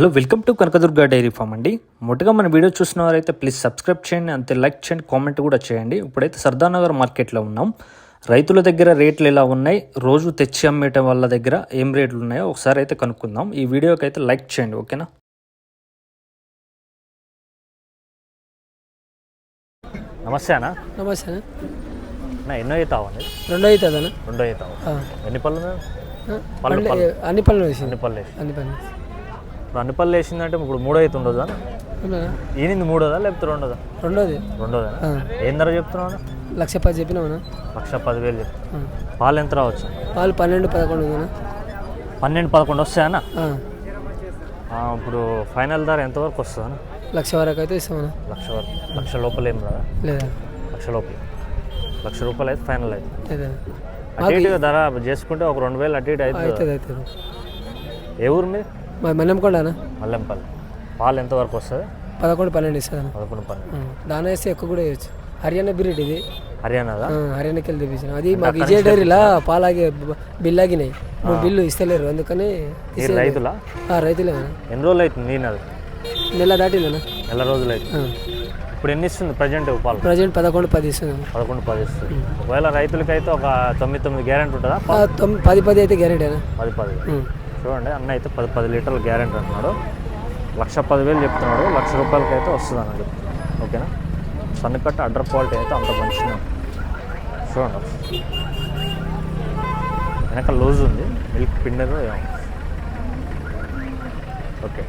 Hello welcome to Kanakadurga dairy farm అండి. మొదటగా మన వీడియో చూసిన వారైతే ప్లీజ్ సబ్స్క్రైబ్ చేయండి అంతే లైక్ చేయండి కామెంట్ కూడా చేయండి. ఇప్పుడైతే సర్దానగర్ మార్కెట్లో ఉన్నాం. రైతుల దగ్గర రేట్లు ఎలా ఉన్నాయి? రోజు తెచ్చి అమ్మేయటం వాళ్ళ దగ్గర ఏం రేట్లు ఉన్నాయో ఒకసారి అయితే కనుక్కుందాం. ఈ వీడియోకి అయితే లైక్ చేయండి ఓకేనా? నమస్తే అన్న. నమస్తే నా ఎన్నో అవుతావండి రెండో అవుతుంది అన్న. రెండో అవుతావు ఎన్ని పళ్ళు ఉన్నాయి? పళ్ళు, పళ్ళు. అన్ని పళ్ళు అన్ని పనులు ఇప్పుడు అన్ని పళ్ళు వేసిందంటే ఇప్పుడు మూడో అవుతుండదా అవునా? ఈనింది మూడోదా లేకపోతే రెండోదా? రెండోది. రెండోదా. ఏం ధర చెప్తున్నావు? లక్ష పది చెప్పినామన్నా లక్ష పదివేలు చెప్తున్నా పాలు ఎంత రావచ్చు? పాలు పన్నెండు పదకొండు పన్నెండు పదకొండు వస్తాయన్నా ఇప్పుడు ఫైనల్ ధర ఎంతవరకు వస్తుందన్న లక్ష వరకు అయితే ఇస్తామన్నా లక్ష వరకు. లక్ష లోపల ఏం రాదా? లేదా? లక్ష లోపల. లక్ష రూపాయలు అయితే ఫైనల్ అయితే. లేదా? అటు ఇటుగా ధర చేసుకుంటే ఒక రెండు వేలు అటు ఇటు అవుతుంది. ఏ ఊరు మీద? మరి మన్నెంకొండనా మల్లెంపల్లి పాలు ఎంతవరకు వస్తుంది? పదకొండు పన్నెండు ఇస్తుందన్న పదకొండు పన్నెండు. దాన వేస్తే ఎక్కువ కూడా వేయచ్చు. హర్యానా బిర్రెడ్ ఇది. హర్యానాదా? ఆ, హర్యానాకి వెళ్ళి తెప్పించాను. అది మాకు విజయ డైరీలా పాలాగే బిల్లు ఆగినాయి. మూడు బిల్లు ఇస్తలేరు అందుకని రైతులా? ఆ, రైతులేనా ఎన్ని రోజులు అవుతుంది నేను అది? నెల దాటిందన్నా నెల రోజులు అవుతుంది. ఇప్పుడు ఎన్ని ఇస్తుంది ప్రజెంట్ పాలు? ప్రజెంట్ పదకొండు పది ఇస్తున్నాను పదకొండు పది ఇస్తుంది. ఒకవేళ రైతులకైతే ఒక తొమ్మిది తొమ్మిది గ్యారెంటీ ఉంటుందా? పది పది అయితే గ్యారెంటీనా పది పది. చూడండి అన్న అయితే పది పది లీటర్ల గ్యారెంటీ అంటున్నాడు. లక్ష పదివేలు చెప్తున్నాడు. లక్ష రూపాయలకి అయితే వస్తుంది అన్నది ఓకేనా? సన్నకట్ట అడ్డర్ క్వాలిటీ అయితే అంత మంచిగా ఉంది. చూడండి. వెనక లూజ్ ఉంది. మిల్క్ పిండేదో ఏమో ఓకే.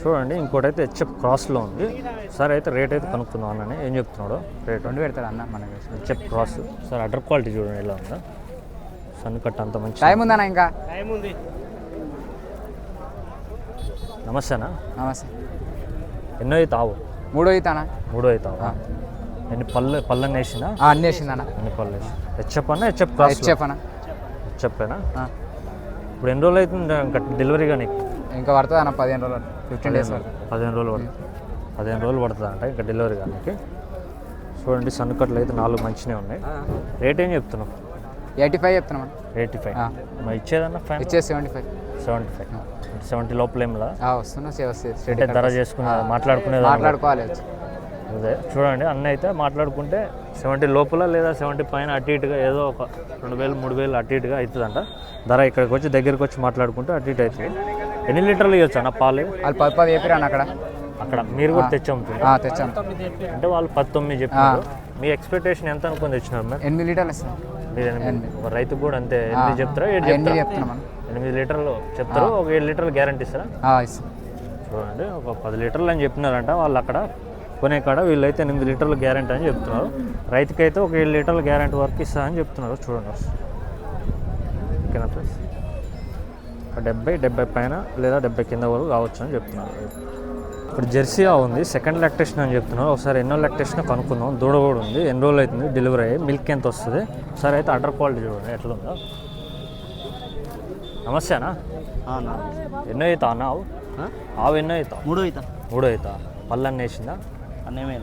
చూడండి ఇంకోటి అయితే హెచ్ఎఫ్ క్రాస్లో ఉంది. సరే అయితే రేట్ అయితే కనుక్కుందాం అన్నని. ఏం చెప్తున్నాడు? రేట్? రెండు పెడతాడు అన్న మనకి HF cross. Sir udder quality చూడండి ఎలా ఉందా. సన్నకట్ట అంత మంచి టైం ఉందన్న ఇంకా? నమస్తేనా? నమస్తే. ఎన్నో అయితే ఆవు మూడో అవుతానా మూడో అవుతావా ఎన్ని పళ్ళు పళ్ళని వేసినా? అన్నీ వేసిందన్న. ఎన్ని పళ్ళు వేసి హెచ్ఎఫ్ అన్న హెచ్ఎఫ్ అన్న. ఇప్పుడు ఎన్ని రోజులు అవుతుంది ఇంకా డెలివరీగా నీకు ఇంకా పడుతుంది అన్న పదిహేను రోజులు ఫిఫ్టీన్ డేస్ పదిహేను రోజులు పడుతుంది. పదిహేను రోజులు పడుతుంది అంట ఇంకా డెలివరీ కానీ చూడండి సన్నుకట్లు అయితే నాలుగు మంచిగా ఉన్నాయి. రేట్ ఏం చెప్తున్నావు? ఎయిటీ ఫైవ్ చెప్తున్నాం ఎయిటీ ఫైవ్. ఇచ్చేదన్న ఫైవ్ ఇచ్చేసి seventy five. Seventy five. Seventy లోపల ఏం లేదా వస్తున్నా సేవ్ వస్తుంది ధర చేసుకునే మాట్లాడుకునేది మాట్లాడుకోవాలి అదే చూడండి అన్న అయితే మాట్లాడుకుంటే సెవెంటీ లోపల లేదా సెవెంటీ పైన అటు ఇటుగా ఏదో ఒక రెండు వేలు మూడు వేలు అటు ఇటుగా అవుతుందంట. ధర ఇక్కడికి వచ్చి దగ్గరికి వచ్చి మాట్లాడుకుంటే అటు ఇటు అవుతుంది. ఎన్ని లీటర్లు ఇవ్వచ్చు అన్న పాలు? వాళ్ళు పది పది చెప్పిరా అన్న అక్కడ. అక్కడ మీరు కూడా తెచ్చి అమ్ముతుంది ఆ, తెచ్చాం అంటే వాళ్ళు పది తొమ్మిది చెప్పారు మీ ఎక్స్పెక్టేషన్ ఎంత అనుకుని తెచ్చినారు ఎనిమిది లీటర్లు ఇస్తాం ఎనిమిది ఒక రైతుకు కూడా అంతే. ఎనిమిది చెప్తారా? ఏడు ఎనిమిది చెప్తారా? చెప్తున్నాం ఎనిమిది లీటర్లు చెప్తారు. ఒక ఏడు లీటర్లు గ్యారంటీ ఇస్తారా? చూడండి ఒక పది లీటర్లు అని చెప్పినారంట. వాళ్ళు అక్కడ కొనే కాడ వీళ్ళైతే ఎనిమిది లీటర్ల గ్యారంటీ అని చెప్తున్నారు. రైతుకైతే ఒక ఏడు లీటర్ల గ్యారంటీ వరకు ఇస్తారని చెప్తున్నారు. చూడండి ఓకేనా ఒక డెబ్బై డెబ్బై పైన లేదా డెబ్బై కింద వరకు కావచ్చు అని చెప్తున్నారు. ఇప్పుడు జెర్సీ ఉంది. సెకండ్ లాక్టేషన్ అని చెప్తున్నారు. ఒకసారి ఎన్నో లాక్టేషన్ కనుక్కుందాం. దూడ కూడా ఉంది. ఎన్ని రోజులు అవుతుంది? డెలివరీ అయ్యి మిల్క్ ఎంత వస్తుంది? ఒకసారి అయితే అడ్డర్ క్వాలిటీ చూడండి. ఎట్లా ఉందో నమస్తే అన్న. ఎన్నో అవుతావు అన్న ఆవు? ఆవు ఎన్నో అవుతావు మూడు అవుతా మూడో అవుతా పళ్ళు అన్నీ వేసిందా? అన్నేమే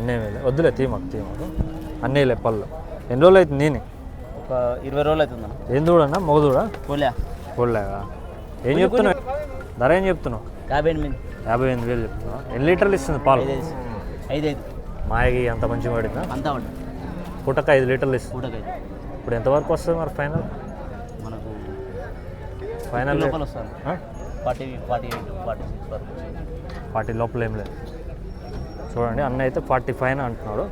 అన్నీ వేయలే వద్దులే తీమకు తీమకు అన్నీ వేయలే పళ్ళు. ఎన్ని రోజులు అవుతుంది నేను? ఒక ఇరవై రోజులు అవుతుందన్న ఏం చూడన్నా మొగదూడా పోలే చూడలేగా ఏం చెప్తున్నావు? ధర ఏం చెప్తున్నావు? యాభై ఎనిమిది యాభై ఎనిమిది వేలు చెప్తున్నావు ఎన్ని లీటర్లు ఇస్తుంది పాలు? ఐదు ఐదు. మాయకి అంత మంచిగా పడిందా? అంతా పడ్డా పూటకు ఐదు లీటర్లు ఇస్తుంది. పూటకైతే ఇప్పుడు ఎంతవరకు వస్తుంది మరి ఫైనల్? మనకు ఫైనల్ లోపల వస్తుంది. Forty forty eight forty six వరకు ఫార్టీ లోపల ఏం లేదు. చూడండి అన్న అయితే ఫార్టీ ఫైవ్ అంటున్నాడు.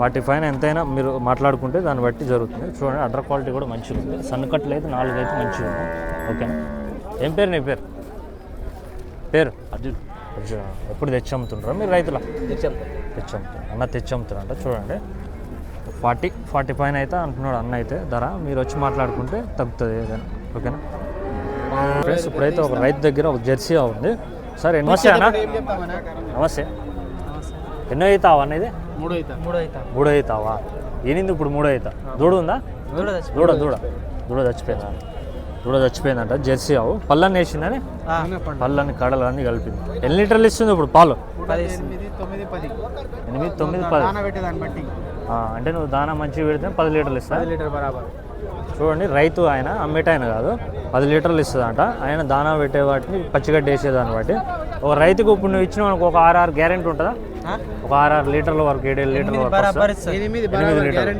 ఫార్టీ ఫైవ్ ఎంతైనా మీరు మాట్లాడుకుంటే దాన్ని బట్టి జరుగుతుంది. చూడండి అడ్డర్ క్వాలిటీ కూడా మంచిగా ఉంది సన్నకట్లు అయితే నాలుగు అయితే మంచిగా ఉంది ఓకేనా? ఏం పేరు నీ పేరు? పేరు? అర్జున్. అర్జున్. ఎప్పుడు తెచ్చి అమ్ముతుంటారా మీరు రైతుల? తెచ్చాం. తెచ్చి అమ్ముతారు అన్న తెచ్చి అమ్ముతారంట చూడండి. ఫార్టీ ఫార్టీ ఫైవ్ అయితే అంటున్నాడు అన్న అయితే ధర మీరు వచ్చి మాట్లాడుకుంటే తగ్గుతుంది ఏదైనా ఓకేనా? ఫ్రెండ్స్ ఇప్పుడైతే ఒక రైతు దగ్గర ఒక జెర్సీ ఉంది. సరే నమస్తే అన్న? నమస్తే. ఎన్నో అవుతావా అన్న ఇది? మూడు అవుతా మూడు అవుతా మూడో అవుతావా ఏనింది ఇప్పుడు మూడో అవుతా దూడ ఉందా దూడ దూడ. దూడ చచ్చిపోయిందా? దూడ చచ్చిపోయిందంట. జెర్సీ ఆవు. పళ్ళని వేసిందని పళ్ళని కడలు అన్ని కలిపింది. ఎన్ని లీటర్లు ఇస్తుంది ఇప్పుడు పాలు? ఎనిమిది తొమ్మిది పది. అంటే నువ్వు దానా మంచిగా పెడితే పది లీటర్లు ఇస్తా. లీటర్ బరాబర్. చూడండి రైతు ఆయన అమ్మేటాయన కాదు పది లీటర్లు ఇస్తుందంట. ఆయన దానా పెట్టే వాటిని పచ్చిగడ్డ వేసేదాన్ని బట్టి ఒక రైతుకు ఇప్పుడు నువ్వు ఇచ్చిన వానికి ఒక ఆరు ఆరు గ్యారెంటీ ఉంటుందా? ఒక ఆరు ఆరు లీటర్ల వరకు ఏడు ఏడు లీటర్ల వరకు? ఎనిమిది లీటర్లు.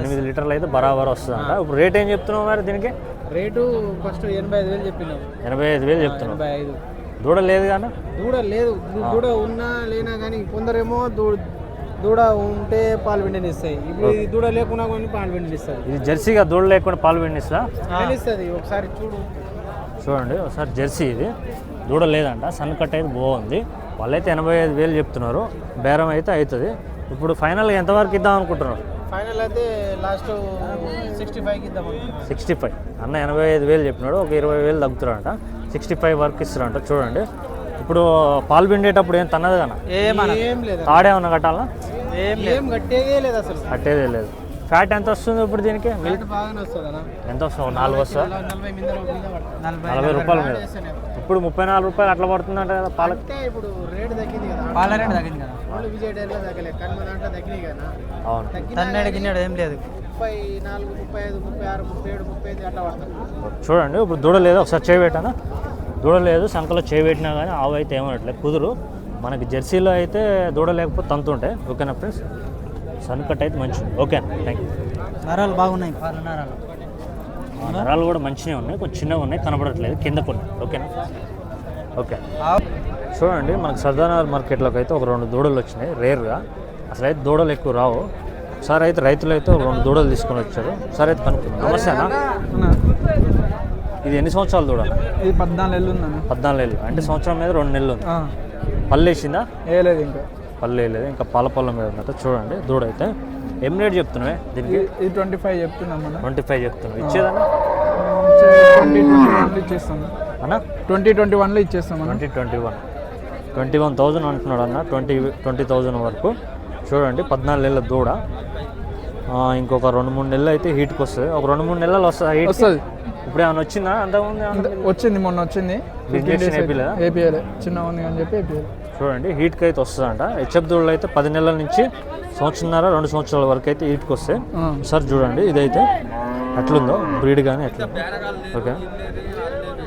ఎనిమిది లీటర్లు అయితే బరాబర్ వస్తుందంట. ఇప్పుడు రేట్ ఏం చెప్తున్నావు మరి దీనికి? రేటు ఫస్ట్ ఎనభై ఐదు వేలు చెప్పినాం. ఎనభై ఐదు వేలు చెప్తున్నావు. దూడ లేదు కానీ? దూడ లేదు. దూడ ఉన్నా లేనా కానీ కొందరేమో దూడ ఉంటే పాలు పిండిని ఇస్తాయి. ఇప్పుడు ఇది దూడ లేకున్నా కానీ పాలు పిండిని ఇస్తుంది ఇది జెర్సీగా దూడ లేకుండా పాలు పిండిస్తా తెలుస్తుంది ఒకసారి చూడు. చూడండి ఒకసారి జెర్సీ ఇది. దూడ లేదంట సన్ కట్ అయితే బాగుంది. వాళ్ళైతే ఎనభై ఐదు వేలు చెప్తున్నారు. బేరం అయితే అవుతుంది. ఇప్పుడు ఫైనల్గా ఎంతవరకు ఇద్దాం అనుకుంటున్నారు? ఫైనల్ అయితే లాస్ట్ సిక్స్టీ ఫైవ్కి ఇద్దాం సిక్స్టీ ఫైవ్. అన్న ఎనభై ఐదు వేలు చెప్పినాడు ఒక ఇరవై వేలు తగ్గుతారంట సిక్స్టీ ఫైవ్ వరకు ఇస్తారంట చూడండి. ఇప్పుడు పాలు పిండేటప్పుడు ఏం తన్నది కదా? ఏం లేదు. తాడేమన్నా కట్టాలనా ఏం కట్టేదే లేదు అసలు. కట్టేదే లేదు. ఫ్యాట్ ఎంత వస్తుంది ఇప్పుడు దీనికి? మిల్క్? ఎంత వస్తుంది? నాలుగు వస్తా నలభై పడుతుంది. రూపాయల మీద. ఇప్పుడు ముప్పై నాలుగు రూపాయలు అట్లా పడుతుందంట కదా పాలకి అంటే ఇప్పుడు రేటు తగ్గింది కదా. పాల రేటు తగ్గింది కదా. విజయ్ డైరీలో తగ్గలే. కానీ మన దాంట్లో తగ్గినాయి కదా. అవును. తన్నడు గిన్నెడు ఏం లేదు. ముప్పై నాలుగు ముప్పై ఐదు ముప్పై ఆరు ముప్పై ఏడు ముప్పై ఐదు అట్లా పడుతుంది. చూడండి ఇప్పుడు దూడ లేదు? ఒకసారి చేయబెట్టానా దూడ లేదు సంకలో చేయబెట్టినా కానీ ఆవు అయితే ఏమనట్లేదు కుదురు. మనకి జెర్సీలో అయితే దూడ లేకపోతే తంతుంటాయి ఓకేనా ఫ్రెండ్స్? సన్ కట్ అయితే మంచిది. Okay thank you. నరాలు బాగున్నాయి. నరాలు. నరాలు కూడా మంచిగా ఉన్నాయి. కొంచెం చిన్నగా ఉన్నాయి కనబడట్లేదు. కింద కొన్ని. ఓకేనా? ఓకే. చూడండి మనకు సర్దానగర్ మార్కెట్లోకి అయితే ఒక రెండు దూడలు వచ్చినాయి రేర్గా. అసలు అయితే దూడలు ఎక్కువ రావు. ఒకసారి అయితే రైతులు అయితే ఒక రెండు దూడలు తీసుకొని వచ్చారు. ఒకసారి అయితే కనుక్కుందాం. నమస్తే ఇది ఎన్ని సంవత్సరాలు దూడ ఇది పద్నాలుగు నెలలు పద్నాలుగు నెలలు. అంటే సంవత్సరం మీద రెండు నెలలు ఉంది. పళ్ళు వేసిందా? వేయలేదు ఇంకా. పళ్ళు వేయలేదు. ఇంకా పాల పళ్ళ మీద ఉందట చూడండి. దూడ అయితే ఏం రేట్ చెప్తున్నావే దీనికి? ఇది ట్వంటీ ఫైవ్ చెప్తున్నాం ట్వంటీ ఫైవ్ చెప్తున్నావు. ఇచ్చేదన్నా? ట్వంటీ ట్వంటీ వన్లో ఇచ్చేస్తాం అన్నా. ట్వంటీ ట్వంటీ వన్లో ఇచ్చేస్తాం twenty twenty one. Twenty one thousand అంటున్నాడు అన్న. ట్వంటీ ట్వంటీ థౌజండ్ వరకు. చూడండి పద్నాలుగు నెలల దూడ. ఇంకొక రెండు మూడు నెలలు అయితే హీట్కి వస్తుంది. ఒక రెండు మూడు నెలలు వస్తుంది హీట్ వస్తుంది. ఇప్పుడు ఏమైనా వచ్చిందా? అంతకుముందు? వచ్చింది మొన్న వచ్చింది. ఏపీఎల్. చిన్న ఉంది అని చెప్పి ఏపీఎల్. చూడండి హీట్కి అయితే వస్తుందంట. హెచ్ఎఫ్ దూడలు అయితే పది నెలల నుంచి సంవత్సరంన్నర రెండు సంవత్సరాల వరకు అయితే హీట్కి వస్తాయి సార్ చూడండి ఇదైతే ఎట్లుందో? బ్రీడ్ కానీ ఎట్లా ఓకే.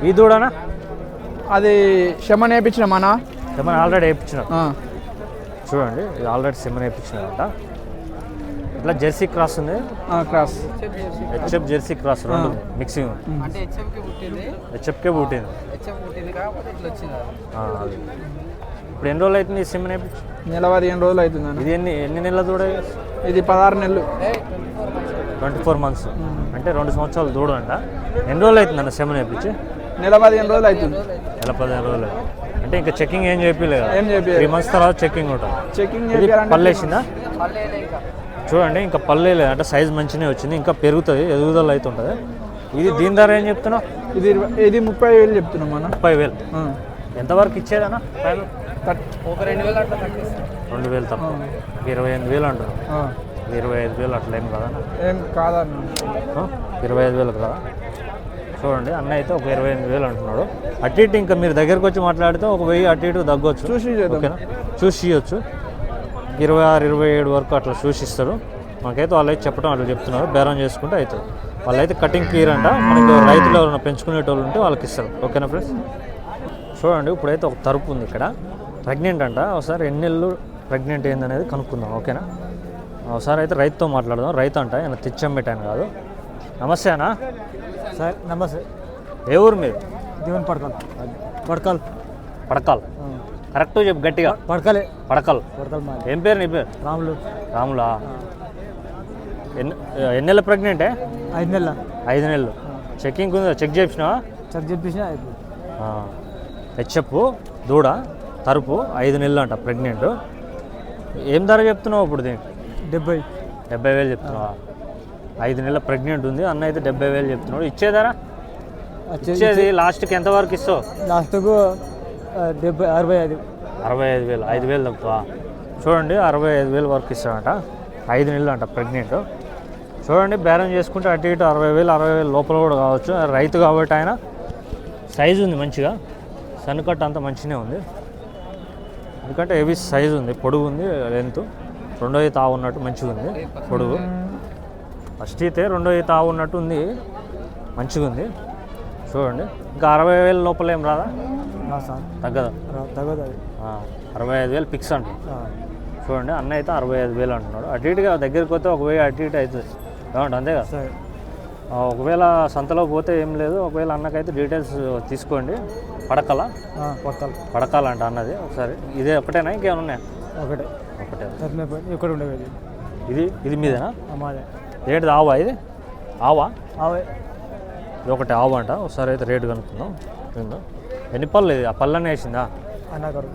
ఈ దూడనా? అది శమన్ వేయించిన మన. ఏమైనా ఆల్రెడీ వేయించినారు చూడండి ఇది ఆల్రెడీ సిమ్మన్ వేయించినారంట ఇట్లా జెర్సీ క్రాస్ ఉంది? క్రాస్. హెచ్ఎఫ్ జెర్సీ క్రాస్ రెండు మిక్సింగ్ అంటే హెచ్ఎంకి పుట్టింది? హెచ్ఎఫ్కే పుట్టింది. హెచ్ఎం పుట్టింది కాకపోతే ఇట్లా వచ్చింది ఆ, అది. ఇప్పుడు ఎన్ని రోజులు అవుతుంది ఈ సిమ్మన్ వేయించి నెల పదిహేను రోజులు అవుతుందన్న ఇది ఎన్ని ఎన్ని నెలల దూడ? ఇది పదహారు నెలలు. Twenty four months. అంటే రెండు సంవత్సరాలు దూడ అంట. ఎన్ని రోజులు అవుతుంది అన్న సెమన్ వేయించి నెల పదిహేను రోజులు అవుతుంది? నెల పదిహేను రోజులు. అంటే ఇంకా చెకింగ్ ఏం చెప్పలేదు ఏం చెప్పి త్రీ మంత్స్ తర్వాత చెకింగ్ ఉంటుంది. చెకింగ్ వేసిందా? చూడండి ఇంకా పల్లె లేదు అంటే సైజ్ మంచిగానే వచ్చింది ఇంకా పెరుగుతుంది ఎదుగుదల అయితే ఉంటుంది. ఇది దీని ధర ఏం చెప్తున్నావు? ఇది ఇరవై- ఇది ముప్పై వేలు చెప్తున్నాం మనం ముప్పై వేలు ఎంతవరకు ఇచ్చేదన్నా? ఒక రెండు వేలు అట్లా రెండు వేలు తప్ప ఇరవై ఎనిమిది వేలు అంటారు ఇరవై ఐదు వేలు అట్లా ఏం కదా ఏం కాదన్న. ఇరవై ఐదు వేలకు కదా? చూడండి అన్న అయితే ఒక ఇరవై ఎనిమిది వేలు అంటున్నాడు. అటు ఇటు ఇంకా మీరు దగ్గరకు వచ్చి మాట్లాడితే ఒక వెయ్యి అటు ఇటు తగ్గొచ్చు. చూసి చేద్దాం. ఓకేనా? చూసి ఇవ్వచ్చు ఇరవై ఆరు ఇరవై ఏడు వరకు అట్లా చూసి ఇస్తారు మనకైతే వాళ్ళైతే చెప్పడం అట్లా చెప్తున్నారు. బేరం చేసుకుంటే అవుతుంది వాళ్ళైతే కటింగ్ క్లియర్ అంట. మనకి రైతులు ఎవరైనా పెంచుకునేటోళ్ళు ఉంటే వాళ్ళకి ఇస్తారు. ఓకేనా ఫ్రెండ్స్? చూడండి ఇప్పుడైతే ఒక తరుపు ఉంది ఇక్కడ. ప్రెగ్నెంట్ అంట. ఒకసారి ఎన్ని నెలలు ప్రెగ్నెంట్ ఏందనేది కనుక్కుందాం. ఓకేనా? ఒకసారి అయితే రైతుతో మాట్లాడదాం. రైతు అంట ఆయన తెచ్చం పెట్టాను కాదు. నమస్తే అన్న. సార్ నమస్తే. ఏ ఊరు మీరు? దీవెన్ పడకల్. పడకల్. పడకాల్. కరెక్ట్ చెప్పు గట్టిగా. పడకలే. పడకల్. పడకల్ ఏం పేరు నీ పేరు? రాములు. రాములా? ఎన్ని ఎన్ని నెలలు ప్రెగ్నెంటే? ఐదు నెలల. ఐదు నెలలు. చెకింగ్ ఉందా? చెక్ చేసినావా చెక్ చేపించిన హెచ్ఎఫ్ దూడ తరుపు ఐదు నెలలు అంట ప్రెగ్నెంట్. ఏం ధర చెప్తున్నావు ఇప్పుడు దీనికి? డెబ్బై. డెబ్బై వేలు చెప్తున్నావా? ఐదు నెలల ప్రెగ్నెంట్ ఉంది అన్న అయితే డెబ్బై వేలు చెప్తున్నాడు. ఇచ్చేదారా ఇచ్చేది లాస్ట్కి ఎంతవరకు ఇస్తావు? లాస్ట్కు డెబ్బై అరవై ఐదు. అరవై ఐదు వేలు ఐదు వేలు తక్కువ. చూడండి అరవై ఐదు వేలు వరకు ఇస్తాడంట. ఐదు నెలలు అంట ప్రెగ్నెంట్. చూడండి బేరం చేసుకుంటే అటు ఇటు అరవై వేలు అరవై వేలు లోపల కూడా కావచ్చు. రైతు కాబట్టి ఆయన సైజు ఉంది మంచిగా. సన్కట్ అంతా మంచిగానే ఉంది. ఎందుకంటే హెవీ సైజు ఉంది పొడుగు ఉంది లెంత్. రెండో తా ఉన్నట్టు మంచిగా ఉంది పొడుగు. ఫస్ట్ అయితే రెండో ఈత ఉన్నట్టు ఉంది మంచిగా ఉంది. చూడండి ఇంకా అరవై వేల లోపల ఏం రాదా? తగ్గదా? తగ్గదు అది. ఆ, అరవై ఐదు వేలు ఫిక్స్ అంట చూడండి అన్న అయితే అరవై ఐదు వేలు అంటున్నాడు. అటు ఇటుగా దగ్గరికి పోతే ఒక వెయ్యి అటు ఇటు అవుతుంది. ఏమంటే అంతే కదా? ఒకవేళ సంతలో పోతే ఏం లేదు ఒకవేళ అన్నకైతే డీటెయిల్స్ తీసుకోండి. పడకల? పక్కల పడకాలంట అన్నది ఒకసారి. ఇదే ఒకటేనా? ఇంకేమైనా ఉన్నాయా? ఒకటే. ఒకటే. ఇక్కడ ఉండేది ఇది. ఇది మీదేనా? మాదే. ఏంటిది ఆవా ఇది? ఆవా? అవే ఇది ఒకటి ఆవు అంట. ఒకసారి అయితే రేటు కనుక్కుందాం. ఎన్ని పళ్ళు ఇది? ఆ పళ్ళనే వేసిందా? అన్న గారు.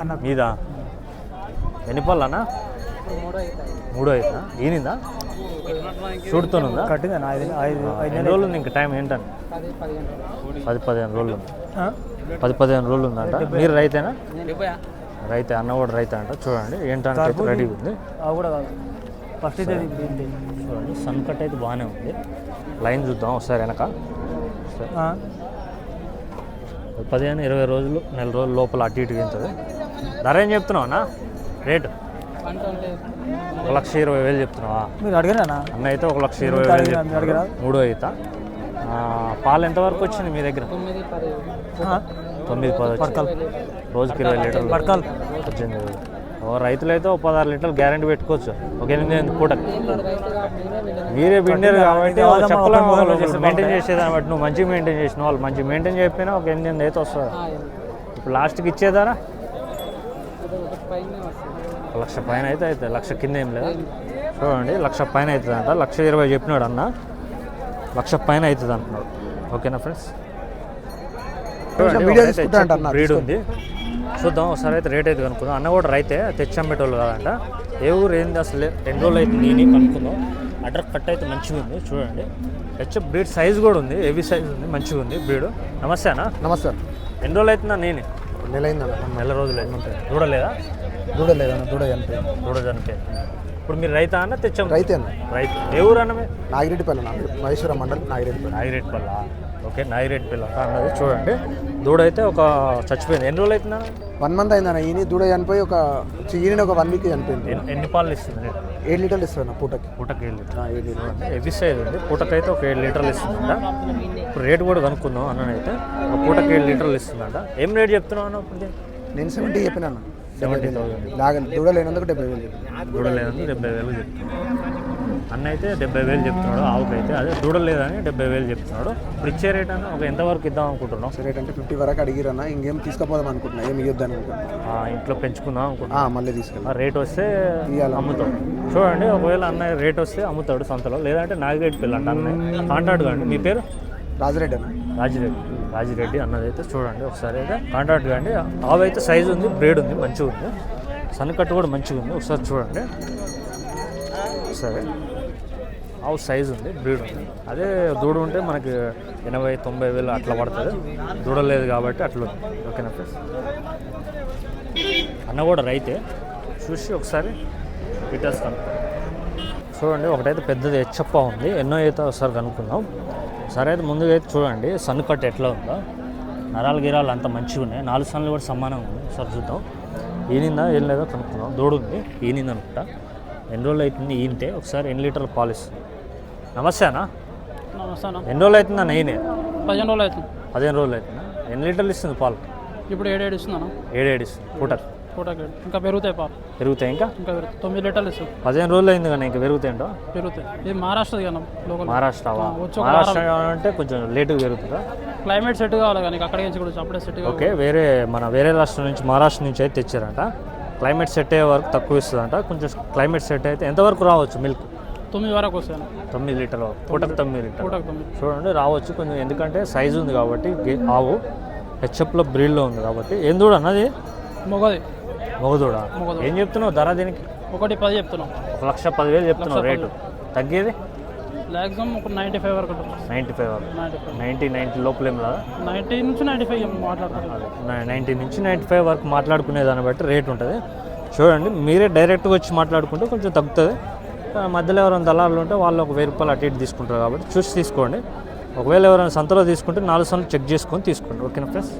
అన్న. మీదా ఎన్ని పళ్ళు అన్న మూడో అవుతుందా ఈనిందా? చూడుతోనుందా కట్టింది? అన్న ఐదు ఐదు ఎన్ని రోజులు ఉంది ఇంకా టైం ఏంటని? పది పదిహేను పది పదిహేను రోజులు ఉంది. పది పదిహేను రోజులు ఉందంట. మీరు రైతేనా? రైతే అన్న కూడా రైతే అంట. చూడండి ఏంటంటే అయితే రెడీ ఉంది. అవి కూడా కాదు. ఫస్ట్ చూడండి సన్ కట్ అయితే బాగానే ఉంది. లైన్ చూద్దాం ఒకసారి వెనక. సరే. పదిహేను ఇరవై రోజులు నెల రోజుల లోపల అటు ఇటు ఉంటుంది ధర ఏం చెప్తున్నావు అన్న? రేటు? ఒక లక్ష ఇరవై వేలు చెప్తున్నావా? మీరు అడిగారా అన్న? అయితే ఒక లక్ష ఇరవై వేలు అడిగినా. అడిగినా? మూడో ఆ, పాలు ఎంతవరకు వచ్చింది మీ దగ్గర? తొమ్మిది పది వచ్చింది. రోజుకి ఇరవై లీటర్లు. పడకలు. ఓ రైతులైతే ఒక పదహారు లీటర్లు గ్యారంటీ పెట్టుకోవచ్చు. ఒక ఎనిమిది ఎనిమిది పూటకి. మీరే పిండారు కాబట్టి చెప్పలేము మెయింటైన్ చేసేదాన్ని బట్టి నువ్వు మంచిగా మెయింటైన్ చేసిన వాళ్ళు మంచిగా మెయింటైన్ చేయకపోయినా ఒక ఎనిమిది ఎనిమిది అయితే వస్తుంది. ఇప్పుడు లాస్ట్కి ఇచ్చేదారా? లక్ష పైన అయితే అవుతుంది. లక్ష కింద ఏం లేదు? చూడండి లక్ష పైన అవుతుంది అంట. లక్ష ఇరవై చెప్పినాడు అన్న. లక్ష పైన అవుతుంది అంటున్నాడు. ఓకేనా ఫ్రెండ్స్? వీడియో తీసుకుంటా అన్న, బ్రీడ్ ఉంది. చూద్దాం ఒకసారి అయితే రేట్ అయితే కనుక్కుందాం. అన్న కూడా రైతే తెచ్చమ్మేటోళ్ళు కాదంట. ఏ ఊరు ఏంది అసలు? ఎన్ని రోజులు అయితే నేను కనుక్కుందాం. అడ్రస్ కట్ అయితే మంచిగా ఉంది చూడండి. హెచ్ బ్రీడ్ సైజ్ కూడా ఉంది హెవీ సైజ్ ఉంది మంచిగా ఉంది బ్రీడ్. నమస్తే అన్న. నమస్తే ఎన్ని రోజులు అవుతుందా నేను? నెల అయిందన్న నెల రోజులు అయితే చూడలేదా దూడ లేదన్న దూడ చనిపోయి చూడ చనిపోయింది ఇప్పుడు మీరు రైతా అన్న తెచ్చాం? రైతే అన్న. రైతు. ఏ ఊరు అన్నమే నాగిరెడ్డిపల్లి అన్న మహేశ్వరం మండలం నాగిరెడ్డిపల్లి. నాగిరెడ్డిపల్ల. ఓకే నాగిరెడ్డిపల్ల అన్నది చూడండి. దూడ అయితే ఒక చచ్చిపోయింది. ఎన్ని రోజులు అవుతుందా వన్ మంత్ అయిందన్న. ఈయన దూడ చనిపోయి ఒక ఈయన ఒక వన్ వీక్ చనిపోయింది. ఎన్ని- పాలు ఇస్తుంది ఏడు లీటర్లు ఇస్తాను పూటకి. పూటకి ఏడు లీటర్ హెవీ సైజ్ ఉంది. పూటకైతే ఒక ఏడు లీటర్లు ఇస్తుందంట. ఇప్పుడు రేటు కూడా కనుక్కుందాం అన్ననైతే. ఒక పూటకి ఏడు లీటర్లు ఇస్తుందంట. ఏం రేట్ చెప్తున్నావు అన్న ఇప్పుడు? నేను సెవెంటీ చెప్పిన సెవెంటీ థౌసండ్ లాగ దూడ లేనందుకు డెబ్బై వేలు దూడ లేదని డెబ్బై వేలు చెప్తున్నాడు అన్న అయితే డెబ్బై వేలు చెప్తున్నాడు ఆవుకైతే అదే దూడ లేదని డెబ్బై వేలు చెప్తున్నాడు. ఇప్పుడు ఇచ్చే రేట్ అని ఒక ఎంతవరకు ఇద్దాం అనుకుంటున్నాం రేట్ అంటే ఫిఫ్టీ వరకు అడిగిరన్న ఇంకేం తీసుకుపోదాం అనుకుంటున్నా ఏం ఇవ్వద్దని అనుకుంటున్నా. ఇంట్లో పెంచుకుందాం అనుకుంటున్నాం. మళ్ళీ తీసుకెళ్ళి రేట్ వస్తే. అమ్ముతాం. చూడండి ఒకవేళ అన్న రేట్ వస్తే అమ్ముతాడు సంతలో లేదంటే నాగిరెడ్డి పిల్ల అంట అన్న కాంటాక్ట్ కండి మీ పేరు? రాజరెడ్డి అన్న. రాజిరెడ్డి. రాజిరెడ్డి అన్నది అయితే చూడండి ఒకసారి అయితే కాంటాక్ట్ కండి. ఆవు అయితే సైజు ఉంది బ్రేడ్ ఉంది మంచిగా ఉంది సన్నకట్టు కూడా మంచిగా ఉంది ఒకసారి చూడండి. సరే ఆవు సైజు ఉంది బ్రీడ్ ఉంది. అదే దూడ ఉంటే మనకి ఎనభై తొంభై వేలు అట్లా పడుతుంది. దూడ లేదు కాబట్టి అట్లా ఉంది. ఓకేనా ఫ్రెండ్స్ అన్న కూడా రైతే. చూసి ఒకసారి డీటెయిల్స్ కనుక్కో చూడండి ఒకటైతే పెద్దది హెచ్చప్ప ఉంది. ఎన్నో అయితే ఒకసారి కనుక్కుందాం. సరే అయితే ముందుగా అయితే చూడండి సన్ను కట్ ఎట్లా ఉందో. నరాలు గిరాలు అంత మంచిగా ఉన్నాయి. నాలుగు సన్నులు కూడా సమానంగా ఉన్నాయి. ఒకసారి చూద్దాం. ఈనిందా ఏం లేదో కనుక్కుందాం. దూడు ఉంది. ఈనింది అనుకుంటా. ఎన్ని రోజులు అవుతుంది? ఈంటే ఒకసారి ఎన్ని లీటర్ల పాలు ఇస్తుంది? నమస్తే అన్న. నమస్తే అన్న. ఎన్ని రోజులు అవుతుందా నెయ్యి? పదిహేను రోజులు అవుతుంది. పదిహేను రోజులు అవుతుందా? ఎన్ని లీటర్లు ఇస్తుంది పాలు? ఇప్పుడు ఏడేడు ఇస్తున్నాను ఏడేడు ఇస్తుంది. పూటకు పూటకి ఇంకా పెరుగుతాయి పాలు. పెరుగుతాయి ఇంకా? ఇంకా పెరుగుతాయి. తొమ్మిది లీటర్లు ఇస్తాం పదిహేను రోజులు అయింది కానీ ఇంకా పెరుగుతాయంటో పెరుగుతాయి. ఇది మహారాష్ట్రది కదా లోకల్ ఒక మహారాష్ట్ర అంటే కొంచెం లేటుగా పెరుగుతుందా? క్లైమేట్ సెట్ కావాలి కానీ అక్కడికి నుంచి కూడా అప్పుడే సెట్ ఓకే వేరే మన వేరే రాష్ట్రం నుంచి మహారాష్ట్ర నుంచి అయితే తెచ్చారంట. క్లైమేట్ సెట్ అయ్యే వరకు తక్కువ ఇస్తుందంట. కొంచెం క్లైమేట్ సెట్ అయితే ఎంతవరకు రావచ్చు మిల్క్? తొమ్మిది వరకు వస్తాను తొమ్మిది లీటర్ పూటకు తొమ్మిది. లీటర్ పూటకి తొమ్మిది. చూడండి రావచ్చు కొంచెం ఎందుకంటే సైజు ఉంది కాబట్టి ఆవు హెచ్ఎఫ్లో బ్రీడ్లో ఉంది కాబట్టి. ఏం దూడ అన్నది మొగది. మొగదూడ. ఏం చెప్తున్నావు ధర దీనికి? ఒకటి పది చెప్తున్నాం. ఒక లక్ష పదివేలు చెప్తున్నావు రేటు. తగ్గేది? మ్యాక్సిమం ఒక నైంటీ ఫైవ్ వరకు నైంటీ ఫైవ్ వరకు. నైంటీ నైంటీ లోపల ఏం రాదా? నైంటీ నుంచి నైంటీ ఫైవ్ మాట్లాడుకుంటాం నైంటీ నుంచి నైంటీ ఫైవ్ వరకు మాట్లాడుకునే దాన్ని బట్టి రేట్ ఉంటుంది. చూడండి మీరే డైరెక్ట్గా వచ్చి మాట్లాడుకుంటే కొంచెం తగ్గుతుంది. మధ్యలో ఎవరైనా దళాలు ఉంటే వాళ్ళు ఒక వెయ్యి రూపాయలు అటు ఇటు తీసుకుంటారు కాబట్టి చూసి తీసుకోండి. ఒకవేళ ఎవరైనా సంతలో తీసుకుంటే నాలుగు సంతలు చెక్ చేసుకొని తీసుకోండి ఓకేనా ఫ్రెండ్స్?